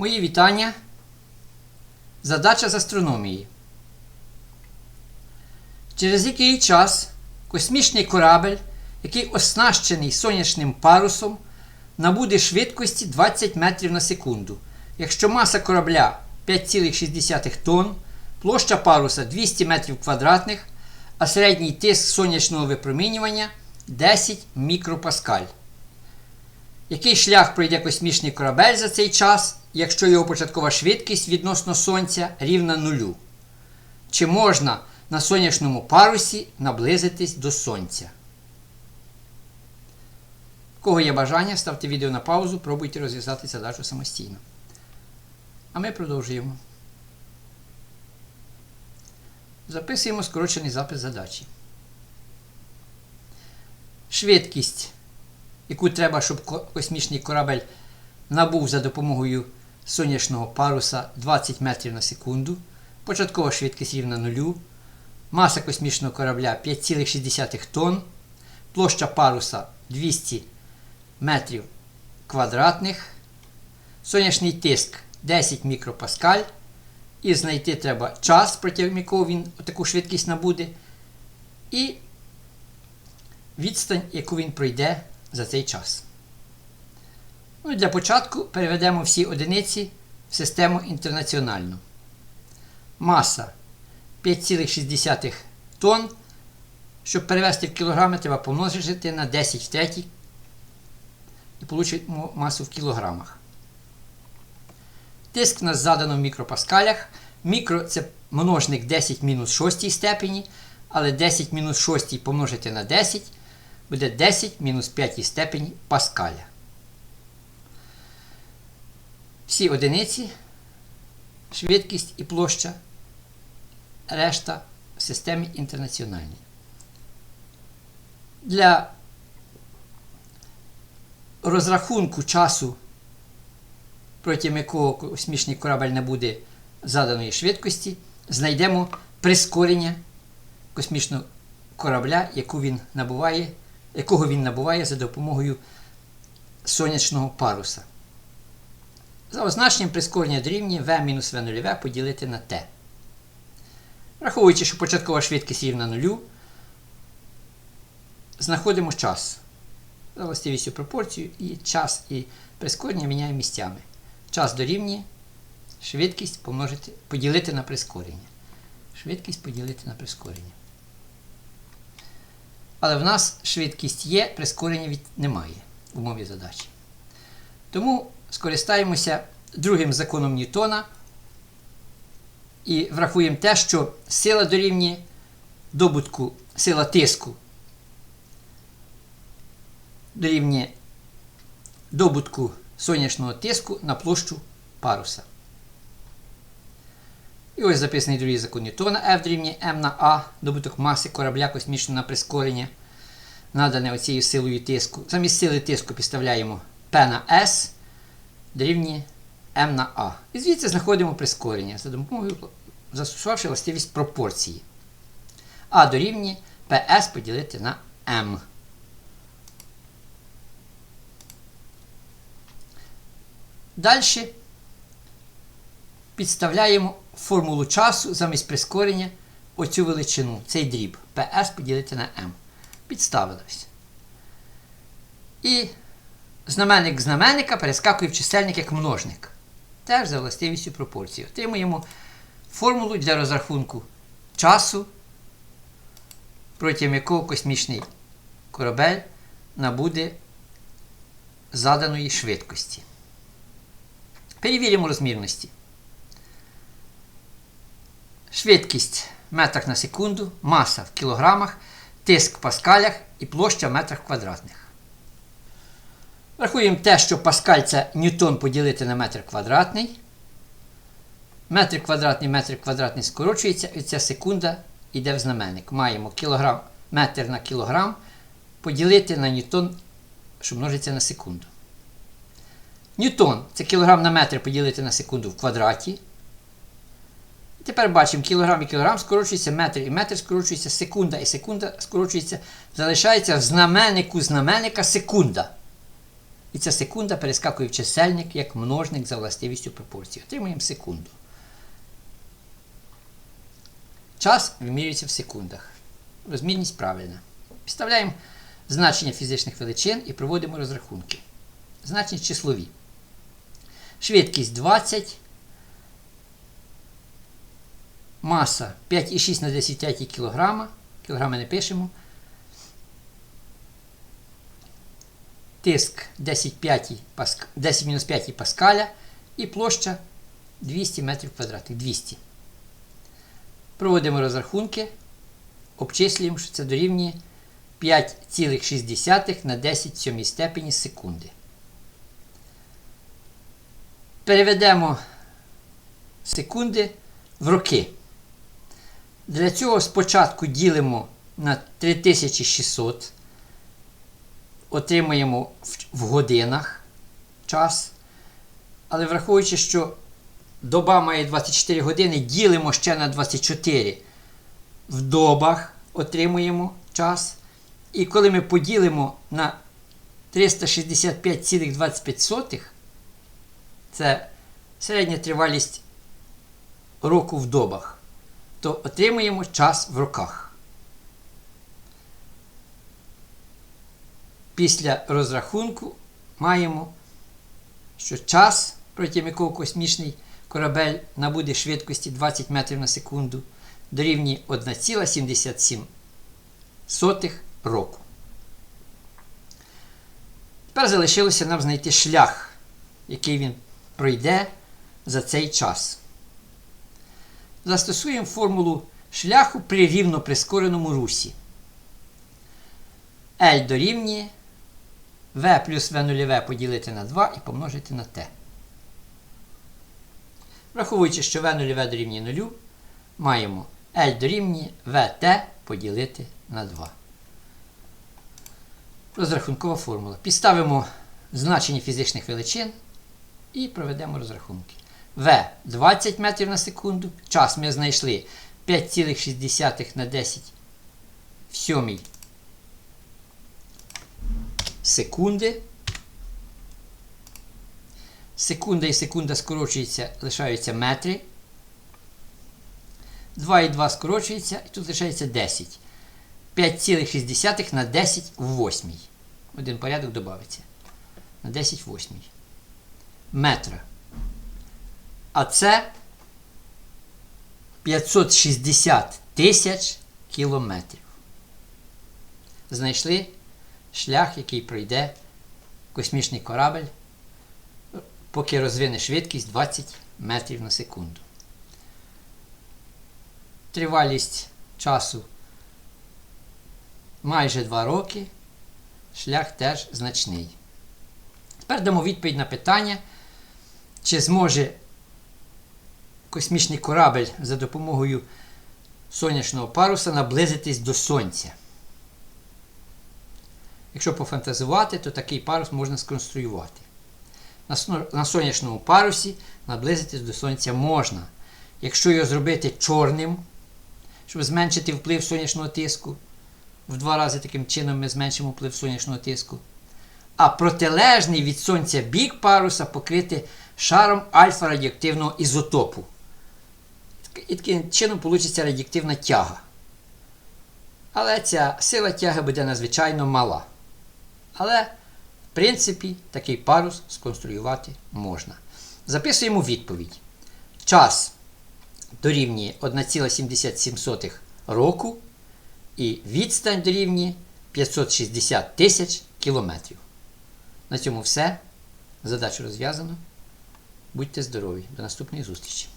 Мої вітання. Задача з астрономії. Через який час космічний корабель, який оснащений сонячним парусом, набуде швидкості 20 метрів на секунду. Якщо маса корабля 5,6 тонн, площа паруса 200 метрів квадратних, а середній тиск сонячного випромінювання 10 мікропаскаль. Який шлях пройде космічний корабель за цей час, якщо його початкова швидкість відносно Сонця рівна нулю? Чи можна на сонячному парусі наблизитись до Сонця? У кого є бажання, ставте відео на паузу, пробуйте розв'язати задачу самостійно. А ми продовжуємо. Записуємо скорочений запис задачі. Швидкість яку треба, щоб космічний корабель набув за допомогою сонячного паруса 20 метрів на секунду, початкова швидкість рівна нулю, маса космічного корабля 5,6 тонн, площа паруса 200 метрів квадратних, сонячний тиск 10 мікропаскаль, і знайти треба час, протягом якого він таку швидкість набуде, і відстань, яку він пройде за цей час. Ну, Для початку переведемо всі одиниці в систему інтернаціональну. Маса 5,6 тонн. Щоб перевести в кілограми, треба помножити на 10 в третій і получимо масу в кілограмах. Тиск у нас задано в мікропаскалях. Мікро це множник 10 мінус 6 степені, але 10 мінус 6 помножити на 10 буде 10 мінус 5 степені паскаля. Всі одиниці, швидкість і площа, решта в системі інтернаціональній. Для розрахунку часу, протягом якого космічний корабель не буде заданої швидкості, знайдемо прискорення космічного корабля, яку він набуває якого він набуває за допомогою сонячного паруса. За означенням прискорення дорівнює v-v0 поділити на t. Враховуючи, що початкова швидкість рівна нулю, знаходимо час. За властивістю пропорцію і час і прискорення міняємо місцями. Час дорівнює швидкість помножити, поділити на прискорення. Швидкість поділити на прискорення. Але в нас швидкість є, прискорення від немає в умові задачі. Тому скористаємося другим законом Ньютона і врахуємо те, що сила дорівнює добутку, сила тиску дорівнює добутку сонячного тиску на площу паруса. І ось записаний другий закон Ньютона F дорівнює М на А, добуток маси корабля космічного на прискорення, надане оцією силою тиску. Замість сили тиску підставляємо P на S дорівнює М на А. І звідси знаходимо прискорення за допомогою застосувавши властивість пропорції. А дорівнює PS поділити на М. Далі підставляємо формулу часу замість прискорення оцю величину, цей дріб PS поділити на m. Підставилось. І знаменник знаменника перескакує в чисельник як множник. Теж за властивістю пропорції. Отримуємо формулу для розрахунку часу, протягом якого космічний корабель набуде заданої швидкості. Перевіримо розмірності. Швидкість в метрах на секунду, маса в кілограмах, тиск в паскалях і площа в метрах квадратних. Рахуємо те, що паскаль це ньютон поділити на метр квадратний. Метр квадратний, метр квадратний скорочується, і ця секунда йде в знаменник. Маємо кілограм, метр на кілограм поділити на ньютон, що множиться на секунду. Ньютон це кілограм на метр поділити на секунду в квадраті. Тепер бачимо, кілограм і кілограм скорочується, метр і метр скорочується, секунда і секунда скорочується, залишається в знаменнику знаменника секунда. І ця секунда перескакує в чисельник як множник за властивістю пропорції. Отримуємо секунду. Час вимірюється в секундах. Розмірність правильна. Підставляємо значення фізичних величин і проводимо розрахунки. Значення числові. Швидкість 20. Маса 5,6 на 10 третій кг. Кілограми не пишемо. Тиск 10, 5, 10 мінус 5 паскаля і площа 200 метрів квадратних. 200. Проводимо розрахунки. Обчислюємо, що це дорівнює 5,6 на 10 сьомій степені секунди. Переведемо секунди в роки. Для цього спочатку ділимо на 3600, отримуємо в годинах час. Але враховуючи, що доба має 24 години, ділимо ще на 24 в добах, отримуємо час. І коли ми поділимо на 365,25, це середня тривалість року в добах, то отримуємо час в роках. Після розрахунку маємо, що час, протягом якого космічний корабель набуде швидкості 20 метрів на секунду, дорівнює 1,77 року. Тепер залишилося нам знайти шлях, який він пройде за цей час. Застосуємо формулу шляху при рівно прискореному русі. L дорівнює V плюс V0 поділити на 2 і помножити на t. Враховуючи, що V0 дорівнює 0, маємо L дорівнює VT поділити на 2. Розрахункова формула. Підставимо значення фізичних величин і проведемо розрахунки. В 20 метрів на секунду. Час ми знайшли 5,6 на 10 в 7 секунди. Секунда і секунда скорочується, лишаються метри. 2 і 2 скорочується, і тут лишається 10. 5,6 на 10 в 8. Один порядок додається. На 10 в 8. Метра. А це 560 тисяч кілометрів. Знайшли шлях, який пройде космічний корабель, поки розвине швидкість 20 метрів на секунду. Тривалість часу майже 2 роки. Шлях теж значний. Тепер дамо відповідь на питання, чи зможе космічний корабель за допомогою сонячного паруса наблизитись до Сонця. Якщо пофантазувати, то такий парус можна сконструювати. На сонячному парусі наблизитись до Сонця можна. Якщо його зробити чорним, щоб зменшити вплив сонячного тиску, в два рази таким чином ми зменшимо вплив сонячного тиску. А протилежний від Сонця бік паруса покрити шаром альфа-радіоактивного ізотопу. І таким чином вийде радіоактивна тяга. Але ця сила тяги буде надзвичайно мала. Але, в принципі, такий парус сконструювати можна. Записуємо відповідь. Час дорівнює 1,77 року і відстань дорівнює 560 тисяч кілометрів. На цьому все. Задачу розв'язано. Будьте здорові! До наступної зустрічі!